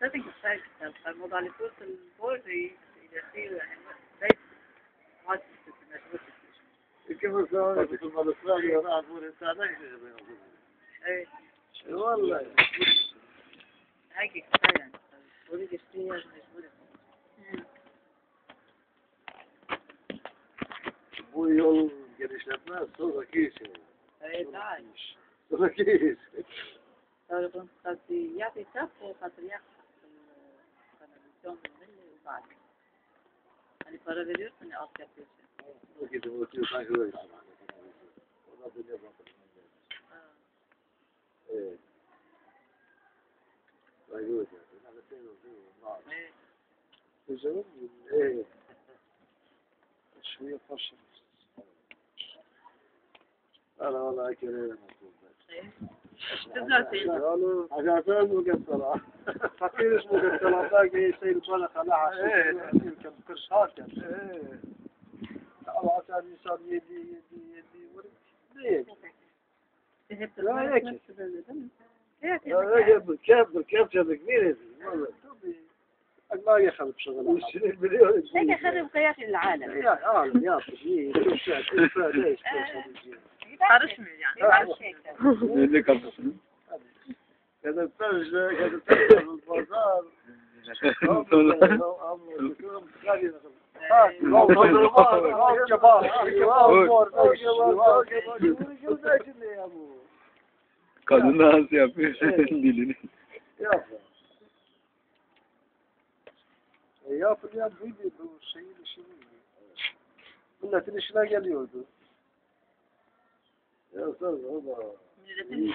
setting aside المضاعفات البولي الداخلية يعني ليس مؤسسة المدرسة. كيف الزواج في المدرسة أنا أقول أنت عليك إيه. والله. هاكي كفاية يعني. وليك شوية مجبورة. Bu yol genişletmez, sonra geçiyor. Evet, daha iyi. İş. Sarıkın katiyat etap o katiyat kanalizasyon milli uzak. Hani para veriyorsun ya altyapı için. Bu gidip oturuyor sanki öyle. Ona böyle bakın. Evet. Saygı öyle. Yani sen olsun. Evet. Güzel Evet. Şu yaparsın. Hala hala kereye Evet. İşte düzelteyim. Onu acayip مقفلة فكير مش مقفلة باقي شيء البلقة لها شيء يمكن قرش هاكا الله عشان الإنسان يدي يدي يدي ورد ليك لا هيك كيف كيف كيف كبيرة ما يخرب شغل وشريك مليون هيك يخرب كيان العالم يا عالم يا شيء شوف شو شو شو Karışmıyor yani. Gerçekten. Belli kafasını. Gazetler işte, gazetler fazla. Kadın nasıl yapıyor dilini? Yap. E yapılan buydu bu şeyin işini. Milletin işine geliyordu. 这如果你